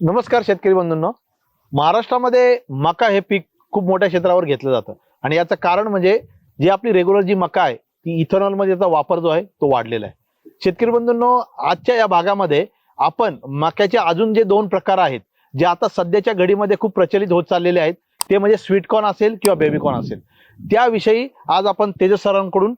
नमस्कार शेतकरी बंधूंनो. महाराष्ट्रामध्ये मका हे पीक खूप मोठ्या क्षेत्रावर घेतलं जातं. आणि याचं कारण म्हणजे जी आपली रेग्युलर जी मका आहे ती इथेनॉलमध्ये याचा वापर जो आहे तो वाढलेला आहे. शेतकरी बंधूंनो आजच्या या भागामध्ये आपण मक्याचे अजून जे दोन प्रकार आहेत जे आता सध्याच्या घडीमध्ये खूप प्रचलित होत चाललेले आहेत ते म्हणजे स्वीटकॉर्न असेल किंवा बेबीकॉर्न असेल. त्याविषयी आज आपण तेजस सरांकडून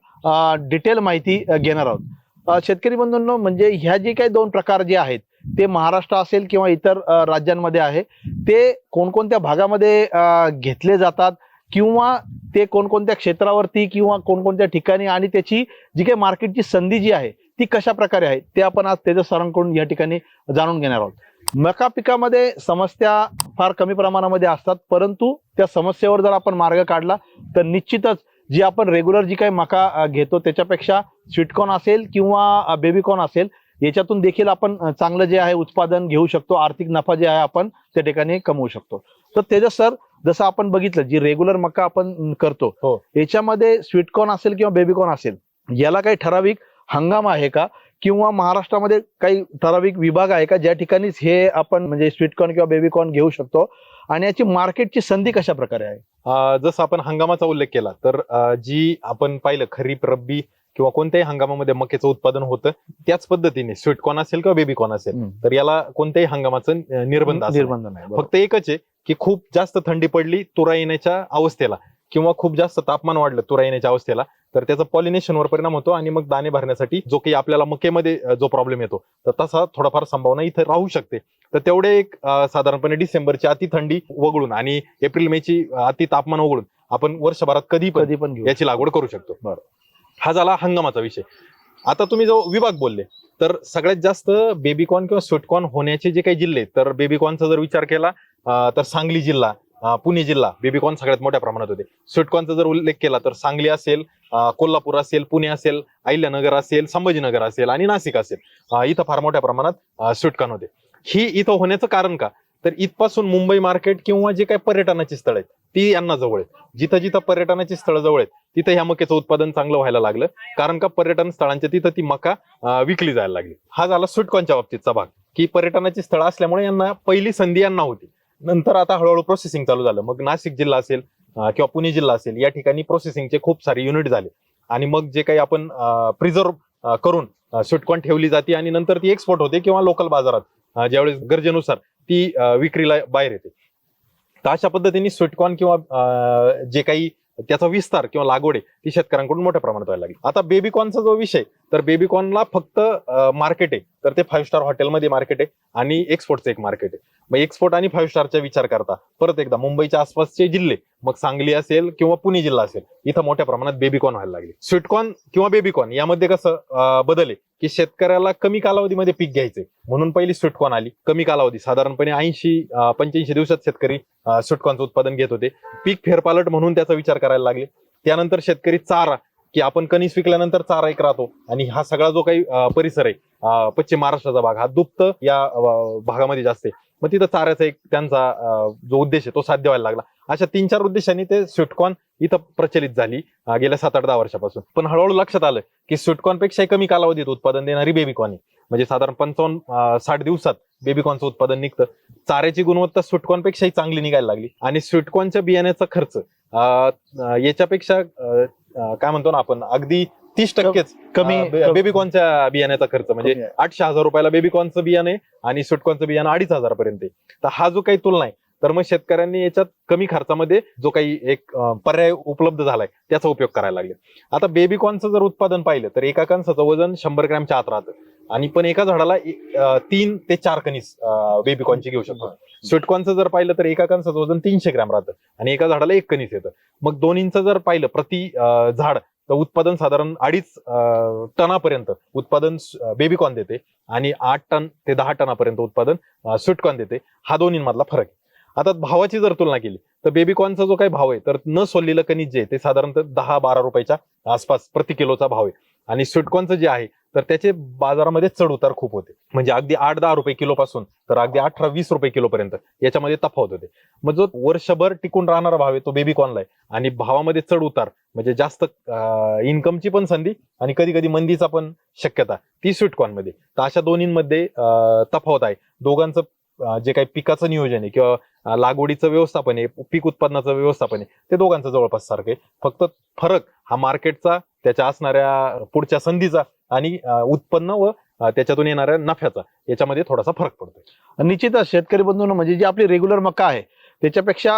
डिटेल माहिती घेणार आहोत. शेतकरी बंधूंनो म्हणजे ह्या जे काही दोन प्रकार जे आहेत ते महाराष्ट्र असेल किंवा इतर राज्यांमध्ये आहे ते कोणकोणत्या भागामध्ये घेतले जातात किंवा ते कोणकोणत्या क्षेत्रावरती किंवा कोणकोणत्या ठिकाणी आणि त्याची जी काही मार्केटची संधी जी आहे ती कशा प्रकारे आहे ते आपण आज तेजस सरांकडून या ठिकाणी जाणून घेणार आहोत. मका पिकामध्ये समस्या फार कमी प्रमाणामध्ये असतात परंतु त्या समस्येवर जर आपण मार्ग काढला तर निश्चितच जी आपण रेग्युलर जी काही मका घेतो त्याच्यापेक्षा स्वीटकॉर्न असेल किंवा बेबीकॉर्न असेल याच्यातून देखील आपण चांगलं जे आहे उत्पादन घेऊ शकतो आर्थिक नफा जे आहे आपण त्या ठिकाणी कमवू शकतो. तर तेजस सर जसं आपण बघितलं जी रेग्युलर मका आपण करतो हो. याच्यामध्ये स्वीटकॉर्न असेल किंवा बेबीकॉर्न असेल याला काही ठराविक हंगाम आहे का? किंवा महाराष्ट्रामध्ये काही ठराविक विभाग आहे का ज्या ठिकाणीच हे आपण म्हणजे स्वीटकॉर्न किंवा बेबीकॉर्न घेऊ शकतो? आणि याची मार्केटची संधी कशा प्रकारे आहे जसं आपण हंगामाचा उल्लेख केला तर जी आपण पाहिलं खरीप रब्बी किंवा कोणत्याही हंगामामध्ये मक्याचं उत्पादन होतं त्याच पद्धतीने स्वीटकॉर्न असेल किंवा बेबीकॉर्न असेल हम्म. तर याला कोणत्याही हंगामाचं निर्बंध असेल निर्बंध नाही. फक्त एकच आहे की खूप जास्त थंडी पडली तुरा येण्याच्या अवस्थेला किंवा खूप जास्त तापमान वाढलं तुरा येण्याच्या अवस्थेला तर त्याचा पॉलिनेशनवर परिणाम होतो आणि मग दाणे भरण्यासाठी जो काही आपल्याला मक्यामध्ये अं, जो प्रॉब्लेम येतो तर तसा थोडाफार संभावना इथं राहू शकते तर तेवढे एक साधारणपणे डिसेंबरची अति थंडी वगळून आणि एप्रिल मेची अति तापमान वगळून आपण वर्षभरात कधी पण कधी पण याची लागवड करू शकतो बरं. हा झाला हंगामाचा विषय. आता तुम्ही जो विभाग बोलले तर सगळ्यात जास्त बेबीकॉर्न किंवा स्वीटकॉर्न होण्याचे जे काही जिल्हे आहेत, तर बेबीकॉर्नचा जर विचार केला तर सांगली जिल्हा पुणे जिल्हा बेबीकॉर्न सगळ्यात मोठ्या प्रमाणात होते. स्वीटकॉर्नचा जर उल्लेख केला तर सांगली असेल कोल्हापूर असेल पुणे असेल अहिल्यानगर असेल संभाजीनगर असेल आणि नाशिक असेल इथं फार मोठ्या प्रमाणात स्वीटकॉर्न होते. ही इथं होण्याचं कारण का? तर इथपासून मुंबई मार्केट किंवा जे काही पर्यटनाची स्थळ आहेत ती यांना जवळ आहेत. जिथं जिथं पर्यटनाची स्थळं जवळ आहेत तिथं ह्या मक्याचं उत्पादन चांगलं व्हायला लागलं. कारण का पर्यटन स्थळांच्या तिथं ती मका विकली जायला लागली. हा झाला स्वीटकॉर्नच्या बाबतीतचा भाग. की पर्यटनाची स्थळं असल्यामुळे यांना पहिली संधी यांना होती. नंतर आता हळूहळू प्रोसेसिंग चालू झालं. मग नाशिक जिल्हा असेल किंवा पुणे जिल्हा असेल या ठिकाणी प्रोसेसिंगचे खूप सारे युनिट झाले. आणि मग जे काही आपण प्रिझर्व करून स्वीटकॉर्न ठेवली जाते आणि नंतर ती एक्सपोर्ट होते किंवा लोकल बाजारात ज्यावेळेस गरजेनुसार ती विक्रीला बाहेर येते. तर अशा पद्धतीने स्वीटकॉर्न किंवा जे काही त्याचा विस्तार किंवा लागवड आहे ती शेतकऱ्यांकडून मोठ्या प्रमाणात व्हायला लागली. आता बेबीकॉर्नचा जो विषय तर बेबीकॉर्नला फक्त मार्केट आहे. तर ते फाईव्ह स्टार हॉटेलमध्ये मार्केट आहे आणि एक्सपोर्टचं एक मार्केट आहे. मग एक्सपोर्ट आणि फाईव्ह स्टारचा विचार करता परत एकदा मुंबईच्या आसपासचे जिल्हे मग सांगली असेल किंवा पुणे जिल्हा असेल इथं मोठ्या प्रमाणात बेबीकॉर्न व्हायला लागले. स्वीटकॉर्न किंवा बेबीकॉर्न यामध्ये कसं बदल आहे? की शेतकऱ्याला कमी कालावधीमध्ये पीक घ्यायचंय. म्हणून पहिली स्वीटकॉर्न आली. कमी कालावधी. साधारणपणे ऐंशी पंच्याऐंशी दिवसात शेतकरी स्वीटकॉर्नचं उत्पादन घेत होते. पीक फेरपालट म्हणून त्याचा विचार करायला लागले. त्यानंतर शेतकरी चारा की आपण कणीस विकल्यानंतर चारा एक राहतो. आणि हा सगळा जो काही परिसर आहे पश्चिम महाराष्ट्राचा भाग हा दुप्त या भागामध्ये जास्त आहे. मग तिथं चाऱ्याचा एक त्यांचा जो उद्देश आहे तो साध्य व्हायला लागला. अशा तीन चार उद्देशांनी ते स्वीटकॉर्न इथं प्रचलित झाली गेल्या सात आठ दहा वर्षापासून. पण हळूहळू लक्षात आलं की स्वीटकॉर्नपेक्षा कमी कालावधीत उत्पादन देणारी बेबीकॉर्न आहे. म्हणजे साधारण पंचावन्न साठ दिवसात बेबीकॉर्नचं उत्पादन निघतं. चाऱ्याची गुणवत्ता स्वीटकॉर्न पेक्षाही चांगली निघायला लागली. आणि स्वीटकॉर्नच्या बियाण्याचा खर्च अं, याच्यापेक्षा काय म्हणतो ना आपण अगदी तीस टक्केच कमी बेबीकॉर्नच्या बियाण्याचा खर्च. म्हणजे. आठशे हजार रुपयाला बेबीकॉर्नचं बियाणं आहे आणि स्वीटकॉर्नचं बियाणं अडीच हजारापर्यंत आहे. तर हा जो काही तुलना आहे तर मग शेतकऱ्यांनी याच्यात कमी खर्चामध्ये जो काही एक पर्याय उपलब्ध झालाय त्याचा उपयोग करायला लागले. आता बेबीकॉर्नचं जर उत्पादन पाहिलं तर एका कणसाचं वजन शंभर ग्रॅमच्या आत राहतं. आणि पण एका झाडाला तीन ते चार कणीस बेबीकॉर्नची घेऊ शकतो स्वीटकॉर्नचं जर पाहिलं तर एका कणसाचं वजन तीनशे ग्रॅम राहतं आणि एका झाडाला एक कणीस येतं. मग दोन्हींचं जर पाहिलं प्रति झाड तर उत्पादन साधारण अडीच टनापर्यंत उत्पादन बेबीकॉर्न देते आणि आठ टन ते दहा टनापर्यंत उत्पादन स्वीटकॉर्न देते. हा दोन्हीमधला फरक आहे. आता भावाची जर तुलना केली तर बेबीकॉर्नचा जो काही भाव आहे तर न सोललेलं कणिज जे आहे ते साधारणतः दहा बारा रुपयाच्या आसपास प्रति किलोचा भाव आहे. आणि स्वीटकॉर्नचं जे आहे तर त्याचे बाजारामध्ये चढ उतार खूप होते. म्हणजे अगदी आठ दहा रुपये किलो पासून तर अगदी अठरा वीस रुपये किलो पर्यंत याच्यामध्ये तफावत होते. मग जो वर्षभर टिकून राहणारा भाव आहे तो बेबीकॉर्नला आहे. आणि भावामध्ये चढ उतार म्हणजे जास्त इन्कमची पण संधी आणि कधी कधी मंदीचा पण शक्यता ती स्वीटकॉर्नमध्ये तर अशा दोन्हींमध्ये तफावत आहे. दोघांचं जे काही पिकाचं नियोजन आहे किंवा लागवडीचं व्यवस्थापन आहे पीक उत्पादनाचं व्यवस्थापन आहे ते दोघांचं जवळपास सारखं आहे. फक्त फरक हा मार्केटचा त्याच्या असणाऱ्या पुढच्या संधीचा आणि उत्पन्न व त्याच्यातून येणाऱ्या नफ्याचा याच्यामध्ये थोडासा फरक पडतोय. निश्चितच शेतकरी बंधूंनो म्हणजे जी आपली रेग्युलर मका आहे त्याच्यापेक्षा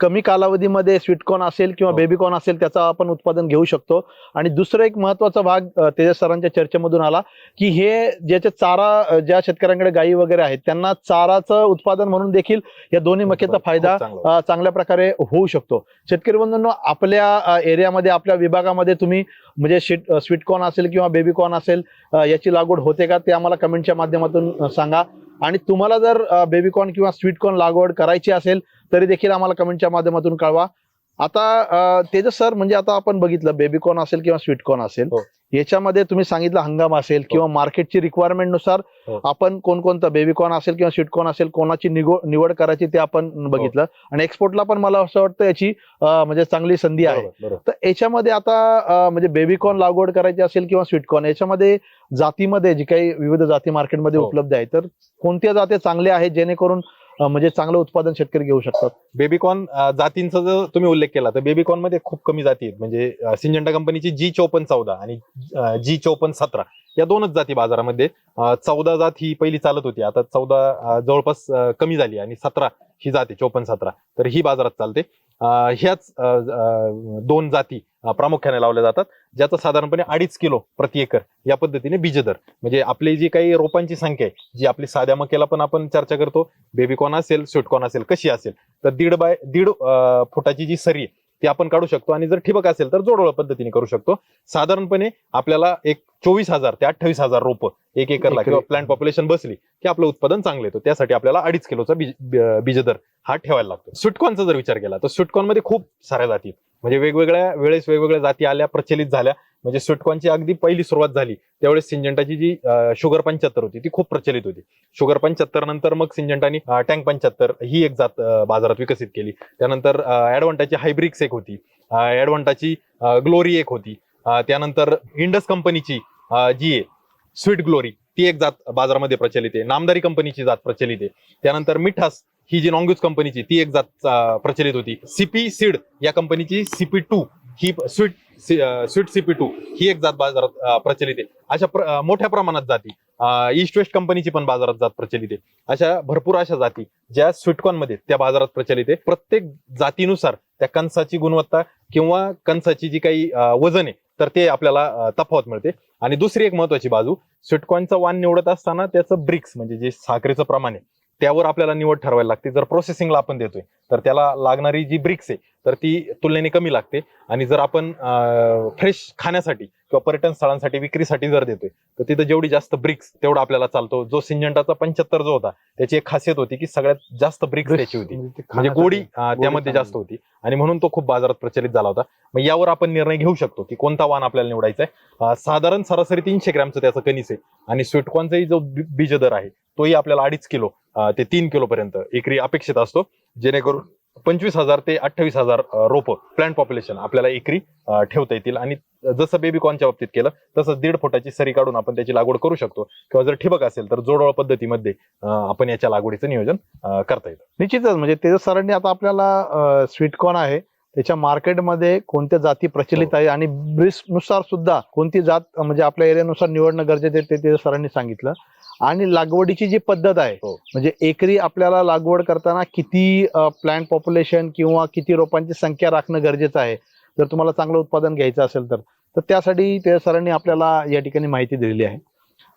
कमी कालावधीमध्ये स्वीटकॉर्न असेल किंवा हो. बेबीकॉर्न असेल त्याचं आपण उत्पादन घेऊ शकतो. आणि दुसरं एक महत्त्वाचा भाग तेजस सरांच्या चर्चेमधून आला की हे ज्याचे चारा ज्या शेतकऱ्यांकडे गायी वगैरे आहेत त्यांना चाराचं उत्पादन म्हणून देखील या दोन्ही मक्याचा फायदा चांगल्या प्रकारे होऊ शकतो. शेतकरी बंधूंनो आपल्या एरियामध्ये आपल्या विभागामध्ये तुम्ही म्हणजे शीट स्वीटकॉर्न असेल किंवा बेबीकॉर्न असेल याची लागवड होते का ते आम्हाला कमेंटच्या माध्यमातून सांगा. आणि तुम्हाला जर बेबीकॉर्न किंवा स्वीटकॉर्न लागवड करायची असेल तरी देखील आम्हाला कमेंटच्या माध्यमातून कळवा आता तेजस सर म्हणजे आता आपण बघितलं बेबीकॉर्न असेल किंवा स्वीटकॉर्न असेल हो. याच्यामध्ये तुम्ही सांगितलं हंगाम असेल किंवा मार्केटची रिक्वायरमेंटनुसार हो. आपण कोणकोणतं बेबीकॉर्न असेल किंवा स्वीटकॉर्न असेल कोणाची निगो- निवड करायची ते आपण बघितलं आणि एक्सपोर्टला पण मला असं वाटतं याची म्हणजे चांगली संधी आहे. तर याच्यामध्ये आता म्हणजे बेबीकॉर्न लागवड करायची असेल किंवा स्वीटकॉर्न याच्यामध्ये जातीमध्ये जी काही विविध जाती मार्केटमध्ये हो. उपलब्ध आहे तर कोणत्या जाती चांगल्या आहेत जेणेकरून म्हणजे चांगलं उत्पादन शेतकरी घेऊ शकतात. बेबीकॉर्न जातींचा जर तुम्ही उल्लेख केला तर बेबीकॉर्नमध्ये खूप कमी जाती आहेत. म्हणजे अं, सिंजंटा कंपनीची जी चौपन्न चौदा आणि जी चौपन्न सतरा या दोनच जाती बाजारामध्ये चौदा जात ही पहिली चालत होती. आता चौदा जवळपास कमी झाली आणि सतरा ही जाते चोपन्न सतरा. तर ही बाजारात चालते. ह्याच दोन जाती प्रामुख्याने लावल्या जातात ज्याचा साधारणपणे अडीच किलो प्रति एकर या पद्धतीने बीजदर. म्हणजे आपली जी काही रोपांची संख्या आहे जी आपली साध्या मकेला पण आपण चर्चा करतो बेबीकॉर्न असेल स्वीटकॉर्न असेल कशी असेल तर दीड बाय दीड अं, फुटाची जी सरी आहे ती आपण काढू शकतो आणि जर ठिबक असेल तर जोडोळ पद्धतीने करू शकतो साधारणपणे आपल्याला एक चोवीस हजार ते अठ्ठावीस हजार रोप एक एकरला एकरी. किंवा प्लांट पॉप्युलेशन बसली की आपलं उत्पादन चांगलं येतं त्यासाठी आपल्याला अडीच किलोचा बीज बीजदर हा ठेवायला लागतो स्वीटकॉर्नचा जर विचार केला तर स्वीटकॉर्नमध्ये खूप साऱ्या जाती. म्हणजे वेगवेगळ्या वेळेस वेगवेगळ्या जाती आल्या प्रचलित झाल्या. म्हणजे स्वीटकॉर्नची अगदी पहिली सुरुवात झाली. त्यावेळेस सिंजंटाची जी शुगर पंच्याहत्तर होती ती खूप प्रचलित होती. शुगर पंच्याहत्तर नंतर मग सिंजंटानी टँक पंच्याहत्तर ही एक जात बाजारात विकसित केली. त्यानंतर ऍडव्हान्टाची हायब्रिक्स एक होती. ऍडव्हान्टाची ग्लोरी एक होती. त्यानंतर इंडस कंपनीची जी आहे स्वीट ग्लोरी ती एक जात बाजारामध्ये प्रचलित आहे. नामदारी कंपनीची जात प्रचलित आहे. त्यानंतर मिठास ही जी नॉंग्यूज कंपनीची ती एक जात प्रचलित होती. सीपी सीड या कंपनीची सीपी टू ही स्वीट स्वीट सीपी टू ही एक जात बाजारात प्रचलित आहे. अशा प्र- मोठ्या प्रमाणात जाती. ईस्ट वेस्ट कंपनीची पण बाजारात जात प्रचलित आहे. अशा भरपूर अशा जाती ज्या स्वीटकॉनमध्ये त्या बाजारात प्रचलित आहे. प्रत्येक जातीनुसार त्या कणसाची गुणवत्ता किंवा कणसाची जी काही वजन आहे तर ते आपल्याला तफावत मिळते. आणि दुसरी एक महत्वाची बाजू स्वीटकॉर्नचा वाण निवडत असताना त्याचं ब्रिक्स म्हणजे जे साखरेचं प्रमाण आहे त्यावर आपल्याला निवड ठरवायला लागते. जर प्रोसेसिंगला आपण देतोय तर त्याला लागणारी जी ब्रिक्स आहे तर ती तुलनेने कमी लागते. आणि जर आपण फ्रेश खाण्यासाठी किंवा पर्यटन स्थळांसाठी विक्रीसाठी जर देतोय तर तिथं जेवढी जास्त ब्रिक्स तेवढा आपल्याला चालतो. जो सिंजंटाचा पंच्याहत्तर जो होता त्याची एक खासियत होती की सगळ्यात जास्त ब्रिक्स त्याची होती. म्हणजे गोडी अं, त्यामध्ये जास्त होती. आणि म्हणून तो खूप बाजारात प्रचलित झाला होता. मग यावर आपण निर्णय घेऊ शकतो की कोणता वाण आपल्याला निवडायचा आहे. साधारण सरासरी तीनशे ग्रॅमचं त्याचं कणीस आहे. आणि स्वीटकॉर्नचाही जो बी- बीज दर आहे तोही आपल्याला अडीच किलो ते तीन किलो पर्यंत एकरी अपेक्षित असतो जेणेकरून पंचवीस हजार ते अठ्ठावीस हजार रोप प्लांट पॉप्युलेशन आपल्याला एकरी ठेवता येतील. आणि जसं बेबीकॉर्नच्या बाबतीत केलं तसंच दीड फुटाची सरी काढून आपण त्याची लागवड करू शकतो. किंवा जर ठिबक असेल तर जोडोळ पद्धतीमध्ये आपण याच्या लागवडीचं नियोजन करता येतं. निश्चितच म्हणजे तेजस सरांनी आता आपल्याला स्वीटकॉर्न आहे. त्याच्या मार्केटमध्ये कोणत्या जाती प्रचलित हो. आहे आणि ब्रिसनुसार सुद्धा कोणती जात म्हणजे आपल्या एरियानुसार निवडणं गरजेचं आहे ते सरांनी सांगितलं. आणि लागवडीची जी पद्धत आहे हो. म्हणजे एकरी आपल्याला लागवड करताना किती प्लांट पॉप्युलेशन किंवा किती रोपांची संख्या राखणं गरजेचं आहे जर तुम्हाला चांगलं उत्पादन घ्यायचं असेल तर. तर त्यासाठी तेजस सरांनी आपल्याला या ठिकाणी माहिती दिलेली आहे.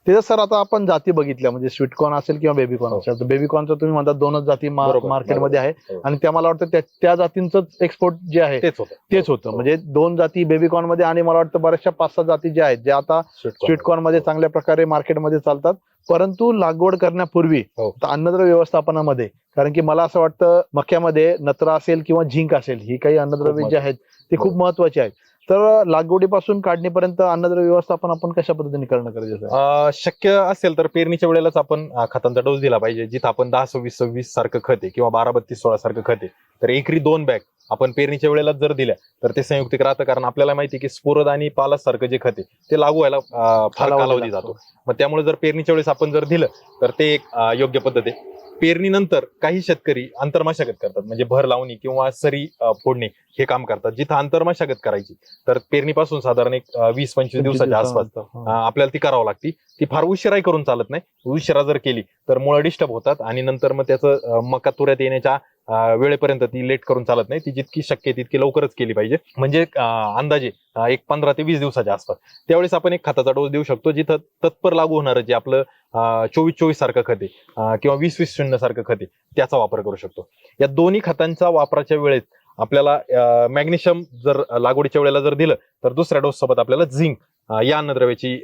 तेजस सर आता आपण जाती बघितल्या म्हणजे स्वीटकॉर्न असेल किंवा बेबीकॉर्न हो. असेल तर बेबीकॉर्नचं तुम्ही म्हणतात दोनच जाती मार्केटमध्ये आहे हो. आणि त्या मला वाटतं त्या- त्या जातींचं एक्सपोर्ट जे आहे तेच होतं. तेच होतं. म्हणजे दोन जाती बेबीकॉर्नमध्ये आणि मला वाटतं बऱ्याचशा पाच सहा जाती ज्या आहेत ज्या आता स्वीटकॉर्नमध्ये चांगल्या प्रकारे मार्केटमध्ये चालतात. परंतु लागवड करण्यापूर्वी हो. अन्नद्रव्य व्यवस्थापनामध्ये कारण की मला असं वाटतं मक्यामध्ये नत्रा असेल किंवा झिंक असेल ही काही अन्नद्रव्य जे आहेत ते खूप महत्त्वाचे आहेत. तर लागवडीपासून काढणीपर्यंत अन्नद्रव्य व्यवस्थापन आपण कशा पद्धतीने करणं गरजेचं आहे? शक्य असेल तर पेरणीच्या वेळेलाच आपण खतांचा डोस दिला पाहिजे जिथं आपण दहा सव्वीस सव्वीस सारखं खत आहे किंवा बारा बत्तीस सोळा सारखं खत आहे. तर एकरी दोन बॅग आपण पेरणीच्या वेळेला जर दिल्या तर ते संयुक्तिक राहतं. कारण आपल्याला माहिती की स्फुरद आणि पालास सारखं जे खत आहे ते लागू व्हायला फार कालावधी. जातो. मग त्यामुळे जर पेरणीच्या वेळेस आपण जर दिलं तर ते एक योग्य पद्धत आहे. पेरणीनंतर काही शेतकरी आंतरमशागत करतात. म्हणजे भर लावणी किंवा सरी फोडणे हे काम करतात. जिथं आंतरमशागत करायची तर पेरणीपासून साधारण एक वीस पंचवीस दिवसाच्या आसपास हा. आपल्याला ती करावं लागती. ती फार उशिराही करून चालत नाही. उशिरा जर केली तर मुळं डिस्टर्ब होतात. आणि नंतर मग त्याचं मका तुऱ्यात येण्याच्या वेळेपर्यंत ती लेट करून चालत नाही. ती जितकी शक्य आहे तितकी लवकरच केली पाहिजे. म्हणजे अंदाजे एक पंधरा ते वीस दिवसाच्या आसपास. त्यावेळेस आपण एक खताचा डोस देऊ शकतो जिथं तत्पर लागू होणारं जे आपलं चोवीस चोवीस सारखं खते किंवा वीस वीस शून्य सारखं खते त्याचा वापर करू शकतो. या दोन्ही खतांचा वापराच्या वेळेत आपल्याला मॅग्नेशियम जर लागवडीच्या वेळेला जर दिलं तर दुसऱ्या डोस सोबत आपल्याला झिंक या अन्नद्रव्याची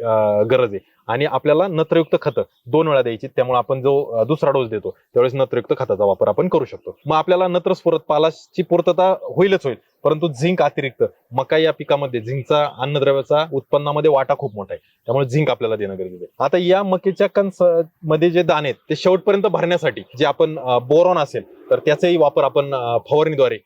गरज आहे. आणि आपल्याला नत्रयुक्त खतं दोन वेळा द्यायची त्यामुळे आपण जो दुसरा डोस देतो त्यावेळेस नत्रयुक्त खताचा वापर आपण करू शकतो. मग आपल्याला नत्र स्फुरत पालाची पूर्तता होईलच होईल परंतु झिंक अतिरिक्त मका या पिकामध्ये झिंकचा अन्नद्रव्याचा उत्पन्नामध्ये वाटा खूप मोठा आहे त्यामुळे झिंक आपल्याला देणं गरजेचं आहे. आता या मकेच्या कंसमध्ये जे दाणे आहेत ते शेवटपर्यंत भरण्यासाठी जे आपण बोरॉन असेल तर त्याचाही वापर आपण फवारणीद्वारे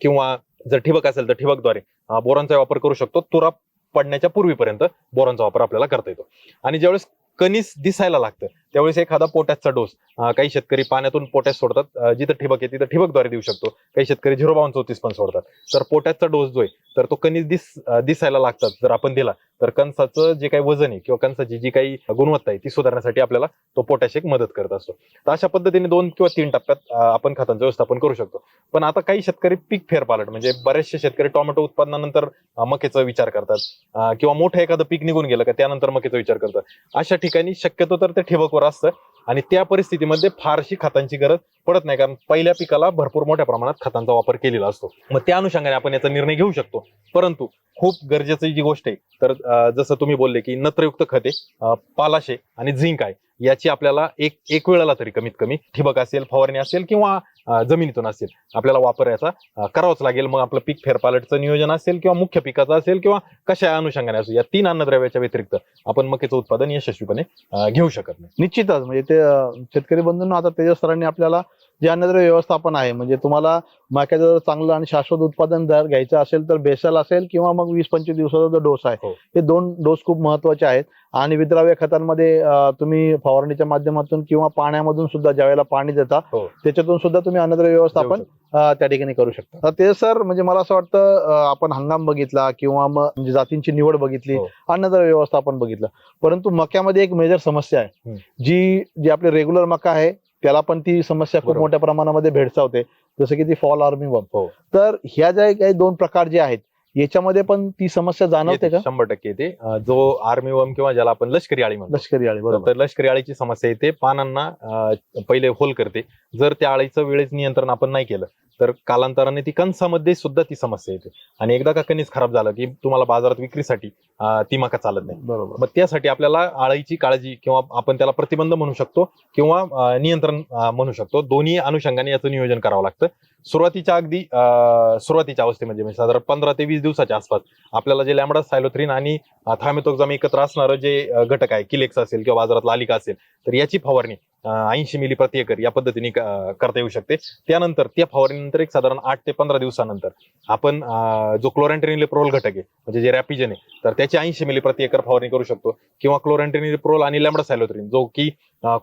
किंवा जर ठिबक असेल तर ठिबकद्वारे बोरॉनचा वापर करू शकतो. तुरा पडण्याच्या पूर्वीपर्यंत बोरॉनचा वापर आपल्याला करता येतो. आणि ज्यावेळेस कणीस दिसायला लागतं त्यावेळेस एखादा पोटॅशचा डोस काही शेतकरी पाण्यातून पोटॅश सोडतात जिथं ठिबक आहे तिथं ठिबकद्वारे देऊ शकतो. काही शेतकरी झिरो बावन चौतीस पण सोडतात. तर पोटॅशचा डोस जो आहे तर तो कणीस दिस दिसायला लागतात जर आपण दिला तर कणसाचं जे काही वजन आहे किंवा कणसाची जी काही गुणवत्ता आहे ती सुधारण्यासाठी आपल्याला तो पोटॅश एक मदत करत असतो. तर अशा पद्धतीने दोन किंवा तीन टप्प्यात आपण खतांचं व्यवस्थापन करू शकतो. पण आता काही शेतकरी पीक फेरपालट म्हणजे बरेचसे शेतकरी टोमॅटो उत्पादनानंतर मकेचा विचार करतात किंवा मोठं एखादं पीक निघून गेलं का त्यानंतर मकेचा विचार करतात. अशा ठिकाणी शक्यतो तर ते ठिबकवर असतं आणि त्या परिस्थितीमध्ये फारशी खतांची गरज पडत नाही कारण पहिल्या पिकाला भरपूर मोठ्या प्रमाणात खतांचा वापर केलेला असतो. मग त्या अनुषंगाने आपण याचा निर्णय घेऊ शकतो. परंतु खूप गरजेची जी गोष्ट आहे तर जसं तुम्ही बोलले की नत्रयुक्त खते पालाशे आणि झिंक आहे याची आपल्याला एक एक वेळेला तरी कमीत कमी ठिबक असेल फवारणी असेल किंवा जमिनीतून असेल आपल्याला वापर याचा करावाच लागेल. मग आपलं पीक फेरपालटचं नियोजन असेल किंवा मुख्य पिकाचं असेल किंवा कशा अनुषंगाने असेल या तीन अन्नद्रव्याच्या व्यतिरिक्त आपण मकेचं उत्पादन यशस्वीपणे घेऊ शकत नाही. निश्चितच म्हणजे ते शेतकरी बंधूंना आता तेजस सरांनी आपल्याला जे अन्नद्रव्य व्यवस्थापन आहे म्हणजे तुम्हाला मक्याचं जर चांगलं आणि शाश्वत उत्पादन जर घ्यायचं असेल तर बेसल असेल किंवा मग वीस पंचवीस दिवसाचा जो डोस आहे हो. हे दोन डोस खूप महत्त्वाचे आहेत आणि विद्राव्य खतांमध्ये तुम्ही फवारणीच्या माध्यमातून किंवा पाण्यामधून सुद्धा ज्यावेळेला पाणी देता हो. त्याच्यातून सुद्धा तुम्ही अन्नद्रव्य व्यवस्थापन त्या ठिकाणी करू शकता तर ते सर म्हणजे मला असं वाटतं आपण हंगाम बघितला किंवा मग म्हणजे जातींची निवड बघितली हो. अन्नद्रव्य व्यवस्थापन बघितलं परंतु मक्यामध्ये एक मेजर समस्या आहे. जी जी आपली रेग्युलर मका आहे त्याला पण ती समस्या खूप. मोठ्या प्रमाणामध्ये भेडसावते. जसं की ती फॉल आर्मी हो. तर ह्या ज्या काही दोन प्रकार जे आहेत याच्यामध्ये पण ती समस्या जाणवते का? शंभर टक्के येते. जो आर्मी वर्म किंवा ज्याला आपण लष्करी आळी म्हणतो. लष्करी आळी बरोबर. तर लष्करी आळीची समस्या येते. पानांना पहिले होल करते. जर त्या आळीचं वेळेच नियंत्रण आपण नाही केलं तर कालांतराने ती कणसामध्ये सुद्धा ती समस्या येते. आणि एकदा का कणीस खराब झालं की तुम्हाला बाजारात विक्रीसाठी ती मका चालत नाही. बरोबर. मग त्यासाठी आपल्याला आळीची काळजी किंवा आपण त्याला प्रतिबंध म्हणू शकतो किंवा नियंत्रण म्हणू शकतो. दोन्ही अनुषंगाने याचं नियोजन करावं लागतं. सुरुवातीच्या अगदी सुरुवातीच्या अवस्थेमध्ये म्हणजे साधारण पंधरा ते वीस दिवसाच्या आसपास आपल्याला जे लॅमडा सायलोथ्रिन आणि थायमेथोक्झाम एकत्र असणारं जे घटक आहे किलेक्स असेल किंवा बाजारात लालिका असेल तर याची फवारणी ऐंशी मिली प्रति एकर या पद्धतीने करता येऊ शकते. त्यानंतर त्या फवारणीनंतर एक साधारण आठ ते पंधरा दिवसानंतर आपण जो क्लोरॅन्ट्रिनिलिप्रोल घटक आहे म्हणजे जे रॅपिजन आहे तर त्याची ऐंशी मिली प्रति एकर फवारणी करू शकतो. किंवा क्लोरॅन्ट्रिनिलिप्रोल आणि लॅमडा सायलोथ्रिन जो की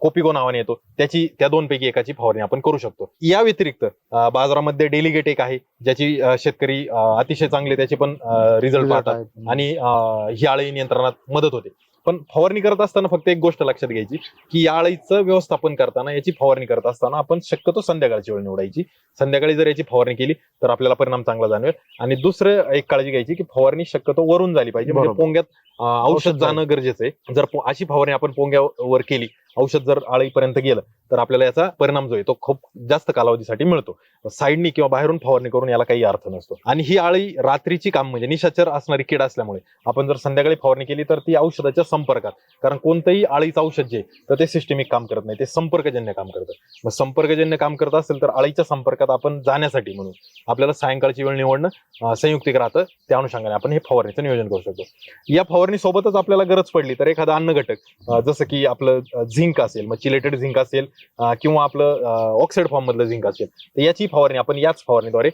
कोपिगो नावाने येतो त्याची त्या दोन पैकी एकाची फवारणी आपण करू शकतो. या व्यतिरिक्त बाजारामध्ये डेलिगेट एक आहे ज्याची शेतकरी अतिशय चांगले त्याचे पण रिझल्ट पाहतात. आणि ही आळी नियंत्रणात मदत होते. पण फवारणी करत असताना फक्त एक गोष्ट लक्षात घ्यायची की या आळीचं व्यवस्थापन करताना याची फवारणी करत असताना आपण शक्यतो संध्याकाळची वेळ निवडायची संध्याकाळी जर याची फवारणी केली तर आपल्याला परिणाम चांगला जाणवेल आणि दुसरं एक काळजी घ्यायची की फवारणी शक्यतो वरून झाली पाहिजे म्हणजे. पोंग्यात औषध जाणं गरजेचं आहे. जर अशी फवारणी आपण पोंग्यावर केली औषध जर आळीपर्यंत गेलं तर आपल्याला याचा परिणाम जो आहे तो खूप जास्त कालावधीसाठी मिळतो. साईडनी किंवा बाहेरून फवारणी करून याला काही अर्थ नसतो. आणि ही आळी रात्रीची काम म्हणजे निशाचर असणारी कीड असल्यामुळे आपण जर संध्याकाळी फवारणी केली तर ती औषधाच्या संपर्कात कारण कोणतंही आळीचं औषध जे तर ते सिस्टेमिक काम करत नाही ते संपर्कजन्य काम करतं. मग संपर्कजन्य काम करत असेल तर आळीच्या संपर्कात आपण जाण्यासाठी म्हणून आपल्याला सायंकाळची वेळ निवडणं संयुक्तिक राहतं. त्या अनुषंगाने आपण हे फवारणीचं नियोजन करू शकतो. या फवारणी फवारणी सोबतच आपल्याला गरज पडली तर एखादा अन्न घटक जसं की आपलं झिंक असेल मग चिलेटेड झिंक असेल किंवा आपलं ऑक्साईड फॉर्म मधलं झिंक असेल तर याची फवारणी आपण याच फवारणीद्वारे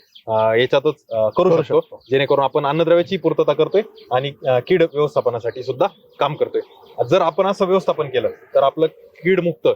याच्यातच करू शकतो. जेणेकरून आपण अन्नद्रव्याची पूर्तता करतोय आणि कीड व्यवस्थापनासाठी सुद्धा काम करतोय. जर आपण असं व्यवस्थापन केलं तर आपलं कीडमुक्त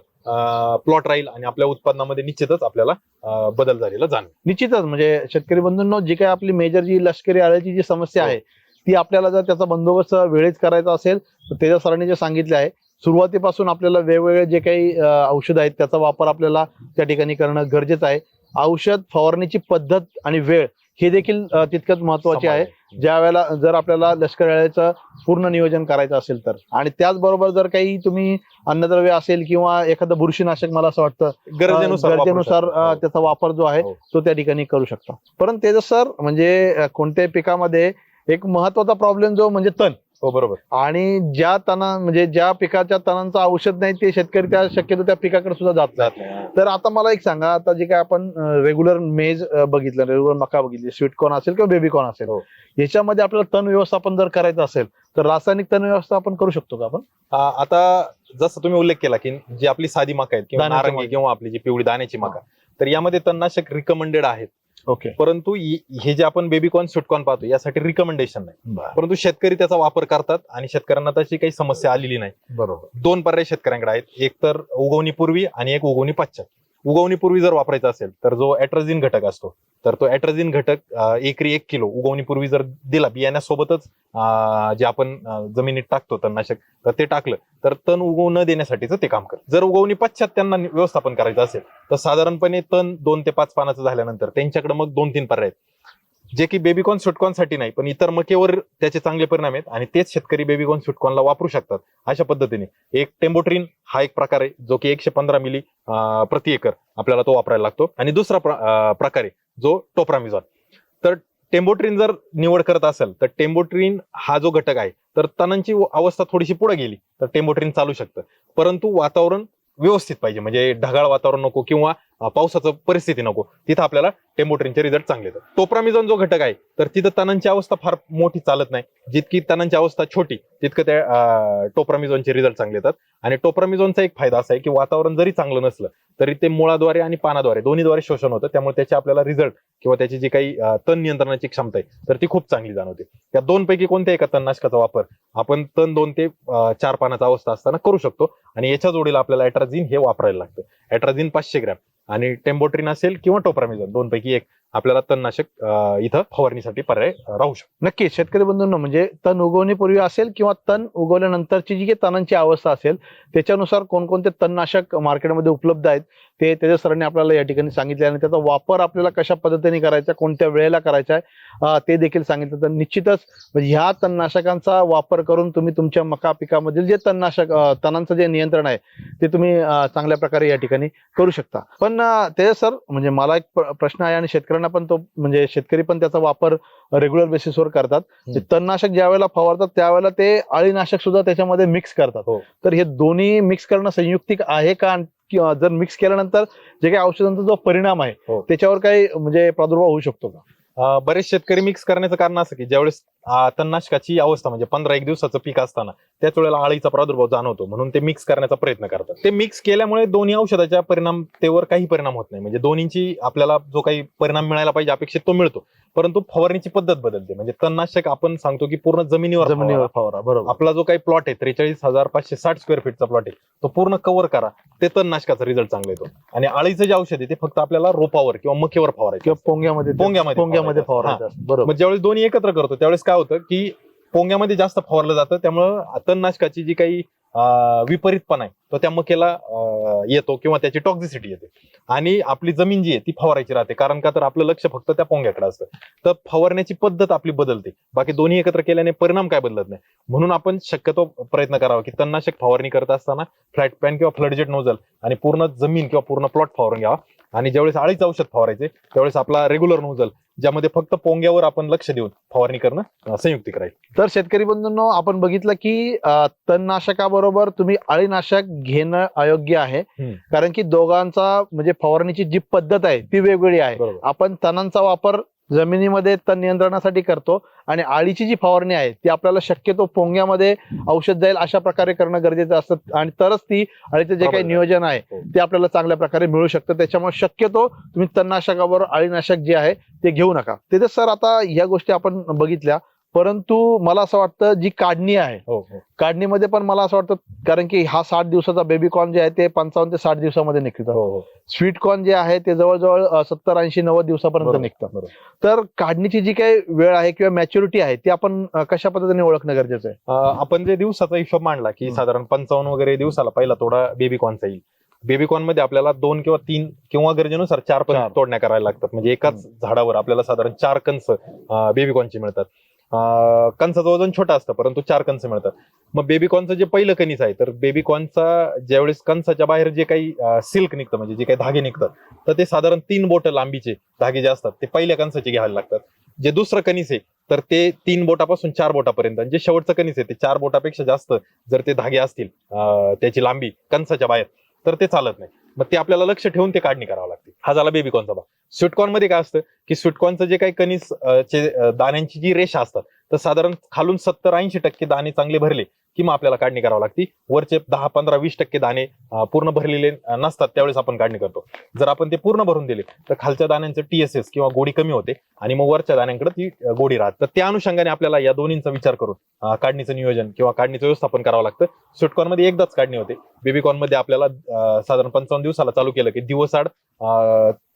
प्लॉट राहील आणि आपल्या उत्पादनामध्ये निश्चितच आपल्याला बदल झालेला जाणवेल. निश्चितच म्हणजे शेतकरी बंधूंनो जी काही आपली मेजर जी लष्करी आळ्याची जी समस्या हो. आहे ती आपल्याला जर त्याचा बंदोबस्त वेळेत करायचा असेल तर तेजा सरांनी जे सांगितले आहे सुरुवातीपासून आपल्याला वेगवेगळे जे काही औषध आहेत त्याचा वापर आपल्याला त्या ठिकाणी करणं गरजेचं आहे. औषध फवारणीची पद्धत आणि वेळ हे देखील तितकंच महत्त्वाचे आहे. ज्या वेळेला जर आपल्याला लष्कर आळ्याचं पूर्ण नियोजन करायचं असेल तर. आणि त्याचबरोबर जर काही तुम्ही अन्नद्रव्य असेल किंवा एखादं बुरशीनाशक मला असं वाटतं गरजेनुसार गरजेनुसार हो. त्याचा वापर जो आहे हो. तो त्या ठिकाणी करू शकता. परंतु त्याचं सर म्हणजे कोणत्याही पिकामध्ये एक महत्त्वाचा प्रॉब्लेम जो म्हणजे तण. हो बरोबर. आणि ज्या तना म्हणजे ज्या पिकाच्या तणांचं औषध नाही ते शेतकरी त्या शक्यतो त्या पिकाकडे सुद्धा जात नाही जात नाही तर आता मला एक सांगा आता जे काय आपण रेग्युलर मेज बघितलं रेग्युलर मका बघितली स्वीट कॉर्न असेल किंवा बेबी कॉर्न असेल. हो. याच्यामध्ये आपल्याला तण व्यवस्थापन जर करायचं असेल तर रासायनिक तण व्यवस्थापन करू शकतो का आपण? आता जसं तुम्ही उल्लेख केला की जी आपली साधी मका आहेत किंवा नारंगी. किंवा आपली जी पिवळी दाण्याची मका तर यामध्ये तणनाशक रिकमेंडेड आहेत. ओके. परंतु इ- हे जे आपण बेबीकॉर्न स्वीटकॉर्न पाहतो यासाठी रिकमेंडेशन नाही. परंतु शेतकरी त्याचा वापर करतात आणि शेतकऱ्यांना तशी काही समस्या आलेली नाही. बरोबर. दोन पर्याय शेतकऱ्यांकडे आहेत. एक तर उगवणीपूर्वी आणि एक उगवणी पश्चात. उगवणीपूर्वी जर वापरायचा असेल तर जो ऍट्रझिन घटक असतो तर तो ऍट्रझिन घटक एकरी एक किलो उगवणीपूर्वी जर दिला बियाण्यासोबतच जे आपण जमिनीत टाकतो तणनाशक तर ते टाकलं तर तण उगवू न देण्यासाठीच ते काम करतं. जर उगवणी पश्चात त्यांना व्यवस्थापन करायचं असेल तर साधारणपणे तण दोन ते पाच पानाचं झाल्यानंतर त्यांच्याकडे मग दोन तीन पर्याय आहेत. जे की बेबीकॉन सुटकॉनसाठी नाही पण इतर मकेवर त्याचे चांगले परिणाम आहेत आणि तेच शेतकरी बेबीकॉन सुटकॉनला वापरू शकतात अशा पद्धतीने. एक टेम्बोट्रिन हा एक प्रकार आहे जो की एकशे पंधरा मिली प्रति एकर आपल्याला तो वापरायला लागतो. आणि दुसरा प्र- प्रकार आहे जो टोप्रामिझॉन. तर टेम्बोट्रिन जर निवड करत असेल तर टेम्बोट्रिन हा जो घटक आहे तर तणांची अवस्था थोडीशी पुढे गेली तर टेम्बोट्रिन चालू शकतं. परंतु वातावरण व्यवस्थित पाहिजे. म्हणजे ढगाळ वातावरण नको किंवा पावसाचं परिस्थिती नको. तिथं आपल्याला टेम्बोट्रिनचे रिझल्ट चांगले येतात. टोप्रामिझॉन जो घटक आहे तर तिथं तणांची अवस्था फार मोठी चालत नाही. जितकी तणांची अवस्था छोटी तितकं त्या टोप्रामिझॉनचे रिझल्ट चांगले येतात. आणि टोप्रामिझॉनचा एक फायदा असा आहे की वातावरण जरी चांगलं नसलं तरी ते मुळाद्वारे आणि पानाद्वारे दोन्हीद्वारे शोषण होतं. त्यामुळे त्याचे आपल्याला रिझल्ट किंवा त्याची जी काही तण नियंत्रणाची क्षमता आहे तर ती खूप चांगली जाणवते. त्या दोन पैकी कोणत्या एका तणनाशकाचा वापर आपण तण दोन ते चार पानाचा अवस्था असताना करू शकतो आणि याच्या जोडीला आपल्याला ॲट्राझिन हे वापरायला लागतं. ॲट्राझिन पाचशे ग्रॅम आणि टेम्बोट्रिन असेल किंवा टोप्रामिझॉन दोन पैकी एक आपल्याला तणनाशक इथं फवारणीसाठी पर्याय राहू शकतो. नक्की शेतकरी बंधूंनो म्हणजे तण उगवण्यापूर्वी असेल किंवा तण उगवल्यानंतरची जी काही तणांची अवस्था असेल त्याच्यानुसार कोणकोणते तणनाशक मार्केटमध्ये उपलब्ध आहेत ते त्याच्या सरांनी आपल्याला या ठिकाणी सांगितले आणि त्याचा वापर आपल्याला कशा पद्धतीने करायचा कोणत्या वेळेला करायचा आहे ते देखील सांगितलं. तर निश्चितच म्हणजे ह्या तणनाशकांचा वापर करून तुम्ही तुमच्या मका पिकामधील जे तणनाशक तणांचं जे नियंत्रण आहे ते तुम्ही चांगल्या प्रकारे या ठिकाणी करू शकता. पण ते सर म्हणजे मला एक प्र- प्रश्न आहे आणि शेतकऱ्यांना पण तो म्हणजे शेतकरी पण त्याचा वापर रेग्युलर बेसिसवर करतात. तणनाशक ज्या वेळेला फवारतात त्यावेळेला ते अळीनाशक सुद्धा त्याच्यामध्ये मिक्स करतात. हो. तर हे दोन्ही मिक्स करणं संयुक्तिक आहे का? जर मिक्स केल्यानंतर जे काही औषधांचा जो परिणाम आहे हो. त्याच्यावर काही म्हणजे प्रादुर्भाव होऊ शकतो का अं, बरेच शेतकरी मिक्स करण्याचं कारण असं की ज्यावेळेस तणनाशकाची अवस्था म्हणजे पंधरा एक दिवसाचं पीक असताना त्याच वेळेला अळीचा प्रादुर्भाव जाणवतो म्हणून ते मिक्स करण्याचा प्रयत्न करतात. ते मिक्स केल्यामुळे दोन्ही औषधाच्या परिणामतेवर काही परिणाम होत नाही. म्हणजे दोन्हींची आपल्याला जो काही परिणाम मिळायला पाहिजे अपेक्षित तो मिळतो. परंतु फवारणीची पद्धत बदलते. म्हणजे तणनाशक आपण सांगतो की पूर्ण जमिनीवर जमिनीवर फवारा. फवारा बरोबर. आपला जो काही प्लॉट आहे त्रेचाळीस हजार पाचशे साठ स्क्वेअर फीटचा प्लॉट आहे तो पूर्ण कव्हर करा. ते तणनाशकाचा रिझल्ट चांगला येतो. आणि अळीचं जे औषध आहे ते फक्त आपल्याला रोपावर किंवा मकीवर फवारायचं किंवा पोंग्यामध्ये पोंग्यामध्ये पोंग्यामध्ये फवारायचं. असतं. बरोबर. ज्यावेळेस दोन्ही एकत्र करतो त्यावेळेस काय होतं की पोंग्यामध्ये जास्त फवारलं जातं त्यामुळं तणनाशकाची जी काही विपरीतपणा आहे तो त्या मकेला येतो किंवा त्याची टॉक्झिसिटी येते. आणि आपली जमीन जी आहे ती फवारायची राहते. कारण का तर आपलं लक्ष फक्त त्या पोंग्याकडे असतं. तर फवारण्याची पद्धत आपली बदलते. बाकी दोन्ही एकत्र केल्याने परिणाम काय बदलत नाही. म्हणून आपण शक्यतो प्रयत्न करावा की तणनाशक फवारणी करत असताना फ्लॅट पॅन किंवा फ्लडजेट नोजल आणि पूर्ण जमीन किंवा पूर्ण प्लॉट फवारून घ्यावा. आणि ज्यावेळेस अळीचं औषध फवारायचे त्यावेळेस आपला रेग्युलर नोजल ज्यामध्ये फक्त पोंग्यावर आपण लक्ष देऊन फवारणी करणं अं, संयुक्तिक राहील. तर शेतकरी बंधूंनो आपण बघितलं की तणनाशकाबरोबर तुम्ही अळीनाशक घेणं अयोग्य आहे. कारण की दोघांचा म्हणजे फवारणीची जी पद्धत आहे ती वेगवेगळी आहे. आपण तणांचा वापर जमिनीमध्ये तण नियंत्रणासाठी करतो आणि आळीची जी फवारणी आहे ती आपल्याला शक्यतो पोंग्यामध्ये औषध जाईल अशा प्रकारे करणं गरजेचं असतं आणि तरच ती आळीचं जे काही. नियोजन आहे हो. ते आपल्याला चांगल्या प्रकारे मिळू शकतं त्याच्यामुळे शक्यतो तुम्ही तणनाशकाबरोबर अळीनाशक जे आहे ते घेऊ नका तिथे सर आता या गोष्टी आपण बघितल्या परंतु मला असं वाटतं जी काढणी आहे हो हो. काढणीमध्ये पण मला असं वाटतं कारण की हा साठ दिवसाचा बेबी कॉर्न जे आहे ते पंचावन्न ते साठ दिवसामध्ये निघतं. हो हो. स्वीट कॉर्न जे आहे ते जवळजवळ सत्तर ऐंशी नव्वद दिवसापर्यंत बरोबर, निघतं. बरोबर. तर काढणीची जी काही वेळ आहे किंवा मॅच्युरिटी आहे ती आपण कशा पद्धतीने ओळखणं गरजेचं आहे? आपण जे दिवसाचा हिशोब मांडला की. साधारण पंचावन्न वगैरे दिवसाला पहिला थोडा बेबी कॉर्नचा येईल. बेबी कॉर्नमध्ये आपल्याला दोन किंवा तीन किंवा गरजेनुसार चार पण. तोडण्या करायला लागतात. म्हणजे एकाच झाडावर आपल्याला साधारण चार कंस बेबी कॉर्नची मिळतात. अं, कंसाचं वजन छोटं असतं परंतु चार कंस मिळतात. मग बेबी कॉर्नचं जे पहिलं कणीस आहे तर बेबी कॉर्नचा ज्यावेळेस कंसाच्या बाहेर जे काही सिल्क निघतं म्हणजे जे काही धागे निघतात तर ते साधारण तीन बोट लांबीचे धागे जे असतात ते पहिल्या कंसाचे घ्यायला लागतात. जे दुसरं कणीस आहे तर ते तीन बोटापासून चार बोटापर्यंत आणि जे शेवटचं कणीस आहे ते चार बोटापेक्षा जास्त जर ते धागे असतील त्याची लांबी कंसाच्या बाहेर तर ते चालत नाही. मग ते आपल्याला लक्ष ठेवून ते काढणी करावं लागते. हा झाला बेबीकॉर्नचा भाग. स्वीटकॉर्नमध्ये काय असतं की स्वीटकॉर्नचं जे काही कणीस चे दाण्यांची जी रेषा असतात तर साधारण खालून सत्तर ऐंशी टक्के दाणे चांगले भरले. की मग आपल्याला काढणी करावी लागती. वरचे दहा पंधरा वीस टक्के दाणे पूर्ण भरलेले नसतात त्यावेळेस आपण काढणी करतो. जर आपण ते पूर्ण भरून दिले तर खालच्या दाण्यांचं टीएसएस किंवा गोडी कमी होते आणि मग वरच्या दाण्यांकडे ती गोडी राहते. तर त्या अनुषंगाने आपल्याला या दोन्हींचा विचार करून काढणीचं नियोजन किंवा काढणीचं व्यवस्थापन करावं लागतं. स्वीटकॉर्नमध्ये एकदाच काढणी होते. बेबीकॉर्नमध्ये आपल्याला साधारण पंचावन्न दिवसाला चालू केलं की दिवसाड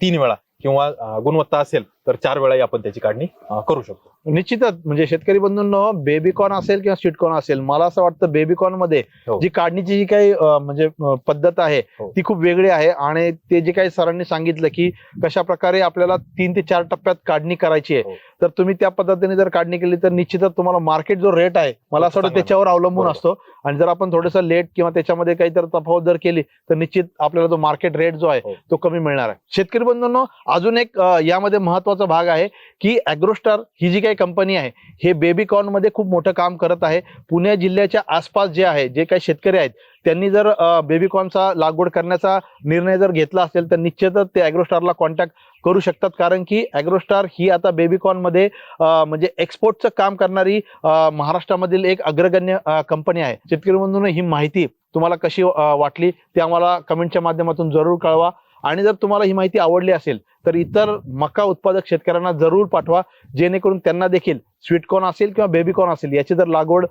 तीन वेळा किंवा गुणवत्ता असेल तर चार वेळाही आपण त्याची काढणी करू शकतो निश्चितच म्हणजे शेतकरी बंधूंनो बेबीकॉर्न असेल किंवा स्वीटकॉर्न असेल मला असं वाटतं बेबीकॉर्नमध्ये हो. जी काढणीची जी काही म्हणजे पद्धत आहे हो. ती खूप वेगळी आहे आणि ते जे काही सरांनी सांगितलं की कशा प्रकारे आपल्याला तीन ते चार टप्प्यात काढणी करायची हो. आहे तर तुम्ही त्या पद्धतीने जर काढणी केली तर निश्चितच तुम्हाला मार्केट जो रेट आहे मला असं वाटतं त्याच्यावर अवलंबून. असतो आणि जर आपण थोडंसं लेट किंवा त्याच्यामध्ये काहीतरी तफावत जर केली तर निश्चित आपल्याला जो मार्केट रेट जो आहे हो. तो कमी मिळणार आहे शेतकरी बंधूंनो अजून एक यामध्ये महत्त्वाचा भाग आहे की अॅग्रोस्टार ही जी काही कंपनी आहे हे बेबीकॉर्नमध्ये खूप मोठं काम करत आहे. पुणे जिल्ह्याच्या आसपास जे आहे जे काही शेतकरी आहेत त्यांनी जर बेबीकॉर्नचा लागवड करण्याचा निर्णय जर घेतला असेल तर निश्चितच ते ॲग्रोस्टारला कॉन्टॅक्ट करू शकतात. कारण की ॲग्रोस्टार ही आता बेबीकॉर्नमध्ये म्हणजे एक्सपोर्टचं काम करणारी महाराष्ट्रामधील एक अग्रगण्य कंपनी आहे. शेतकरी बंधूंनो ही माहिती तुम्हाला कशी वाटली ते आम्हाला कमेंटच्या माध्यमातून जरूर कळवा. आणि जर तुम्हाला ही माहिती आवडली असेल तर इतर मका उत्पादक शेतकऱ्यांना जरूर पाठवा जेणेकरून त्यांना देखील स्वीटकॉर्न असेल किंवा बेबीकॉर्न असेल याची जर लागवड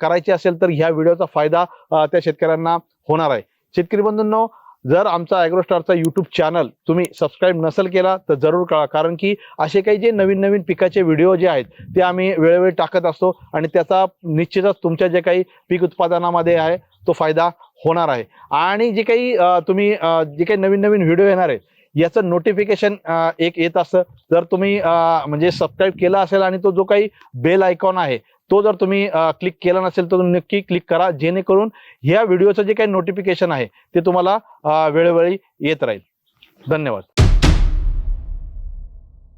करायची असेल तर ह्या व्हिडिओचा फायदा त्या शेतकऱ्यांना होणार आहे. शेतकरी बंधूंनो जर आमचा ॲग्रोस्टारचा यूट्यूब चॅनल तुम्ही सबस्क्राईब नसेल केला तर जरूर करा कारण की असे काही जे नवीन नवीन पिकाचे व्हिडिओ जे आहेत ते आम्ही वेळोवेळी टाकत असतो आणि त्याचा निश्चितच तुमच्या जे काही पीक उत्पादनामध्ये आहे तो फायदा होणार आहे. आणि जे काही तुम्ही जे काही नवीन नवीन व्हिडिओ येणार आहेत याचं नोटिफिकेशन एक येत असतं. जर तुम्ही म्हणजे सबस्क्राईब केला असेल आणि तो जो काही बेल आयकॉन आहे तो जर तुम्ही क्लिक केला नसेल तर तुम्ही नक्की क्लिक करा जेणेकरून ह्या व्हिडिओचं जे काही नोटिफिकेशन आहे ते तुम्हाला वेळोवेळी येत राहील. धन्यवाद.